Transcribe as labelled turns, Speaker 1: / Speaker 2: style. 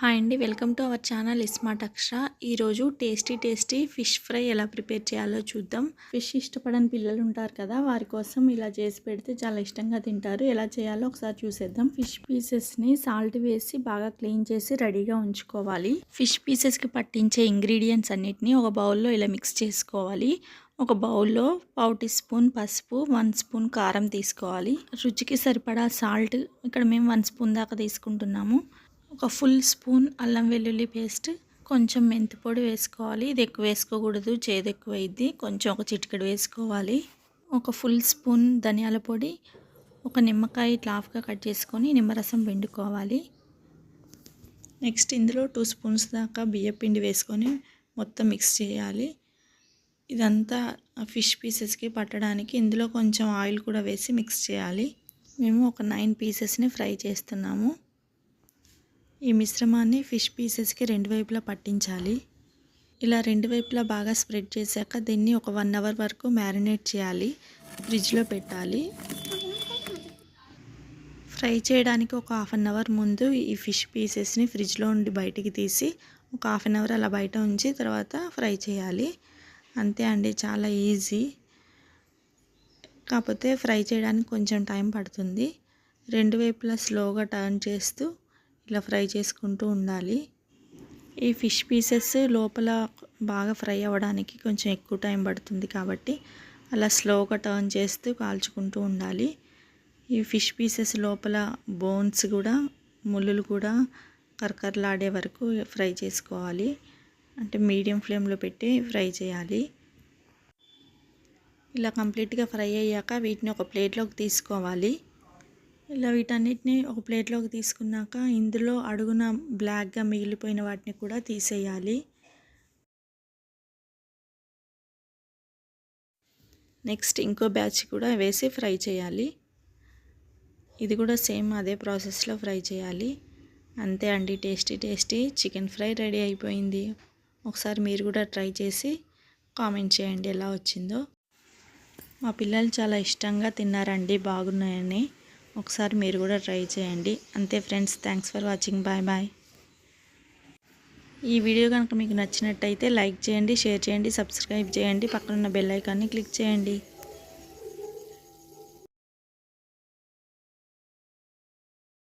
Speaker 1: Hi అండి. Welcome to our channel iSmart Akshara. ఈరోజు tasty tasty fish fry ఎలా prepare చేయాలో చూద్దాం. ఫిష్ ఇష్టపడని పిల్లలు ఉంటారు కదా వారి కోసం ఇలా చేసి పెడితే చాలా ఇష్టంగా తింటారు. ఎలా చేయాలో ఒకసారి చూసేద్దాం. ఫిష్ పీసెస్ని సాల్ట్ వేసి బాగా క్లీన్ చేసి రెడీగా ఉంచుకోవాలి. ఫిష్ పీసెస్కి పట్టించే ఇంగ్రీడియంట్స్ అన్నిటిని ఒక బౌల్లో ఇలా మిక్స్ చేసుకోవాలి. ఒక బౌల్లో పావు టీ స్పూన్ పసుపు వన్ స్పూన్ కారం తీసుకోవాలి. రుచికి సరిపడా సాల్ట్ ఇక్కడ మేము వన్ స్పూన్ దాకా తీసుకుంటున్నాము. ఒక ఫుల్ స్పూన్ అల్లం వెల్లుల్లి పేస్ట్ కొంచెం మెంతి పొడి వేసుకోవాలి. ఇది ఎక్కువ వేసుకోకూడదు చేదు ఎక్కువ అయింది కొంచెం ఒక చిటికెడు వేసుకోవాలి. ఒక ఫుల్ స్పూన్ ధనియాల పొడి ఒక నిమ్మకాయ ఇట్లా హాఫ్గా కట్ చేసుకొని నిమ్మరసం పిండుకోవాలి. నెక్స్ట్ ఇందులో టూ స్పూన్స్ దాకా బియ్యం పిండి వేసుకొని మొత్తం మిక్స్ చేయాలి. ఇదంతా ఫిష్ పీసెస్కి పట్టడానికి ఇందులో కొంచెం ఆయిల్ కూడా వేసి మిక్స్ చేయాలి. మేము ఒక నైన్ పీసెస్ని ఫ్రై చేస్తున్నాము. ఈ మిశ్రమాన్ని ఫిష్ పీసెస్కి రెండు వైపులా పట్టించాలి. ఇలా రెండు వైపులా బాగా స్ప్రెడ్ చేశాక దీన్ని ఒక వన్ అవర్ వరకు మ్యారినేట్ చేయాలి. ఫ్రిడ్జ్లో పెట్టాలి. ఫ్రై చేయడానికి ఒక హాఫ్ అన్ అవర్ ముందు ఈ ఫిష్ పీసెస్ని ఫ్రిడ్జ్లో ఉండి బయటికి తీసి ఒక హాఫ్ అన్ అవర్ అలా బయట ఉంచి తర్వాత ఫ్రై చేయాలి. అంతే అండి చాలా ఈజీ. కాకపోతే ఫ్రై చేయడానికి కొంచెం టైం పడుతుంది. రెండు వైపులా స్లోగా టర్న్ చేస్తూ ఇలా ఫ్రై చేసుకుంటూ ఉండాలి. ఈ ఫిష్ పీసెస్ లోపల బాగా ఫ్రై అవ్వడానికి కొంచెం ఎక్కువ టైం పడుతుంది కాబట్టి అలా స్లోగా టర్న్ చేస్తూ కాల్చుకుంటూ ఉండాలి. ఈ ఫిష్ పీసెస్ లోపల బోన్స్ కూడా ముళ్ళులు కూడా కరకరలాడే వరకు ఫ్రై చేసుకోవాలి. అంటే మీడియం ఫ్లేమ్లో పెట్టి ఫ్రై చేయాలి. ఇలా కంప్లీట్గా ఫ్రై అయ్యాక వీటిని ఒక ప్లేట్లోకి తీసుకోవాలి. ఇలా వీటన్నిటిని ఒక ప్లేట్లోకి తీసుకున్నాక ఇందులో అడుగున బ్లాక్గా మిగిలిపోయిన వాటిని కూడా తీసేయాలి. నెక్స్ట్ ఇంకో బ్యాచ్ కూడా వేసి ఫ్రై చేయాలి. ఇది కూడా సేమ్ అదే ప్రాసెస్లో ఫ్రై చేయాలి. అంతే అండి tasty tasty. Chicken fry ready అయిపోయింది. ఒకసారి మీరు కూడా ట్రై చేసి కామెంట్ చేయండి ఎలా వచ్చిందో. మా పిల్లలు చాలా ఇష్టంగా తిన్నారండి బాగున్నాయని. ఒకసారి మీరు కూడా ట్రై చేయండి. అంతే friends thanks for watching. Bye bye. ఈ వీడియో కనుక మీకు నచ్చినట్టయితే లైక్ చేయండి షేర్ చేయండి సబ్స్క్రైబ్ చేయండి. పక్కనున్న బెల్ ఐకాన్ని క్లిక్ చేయండి.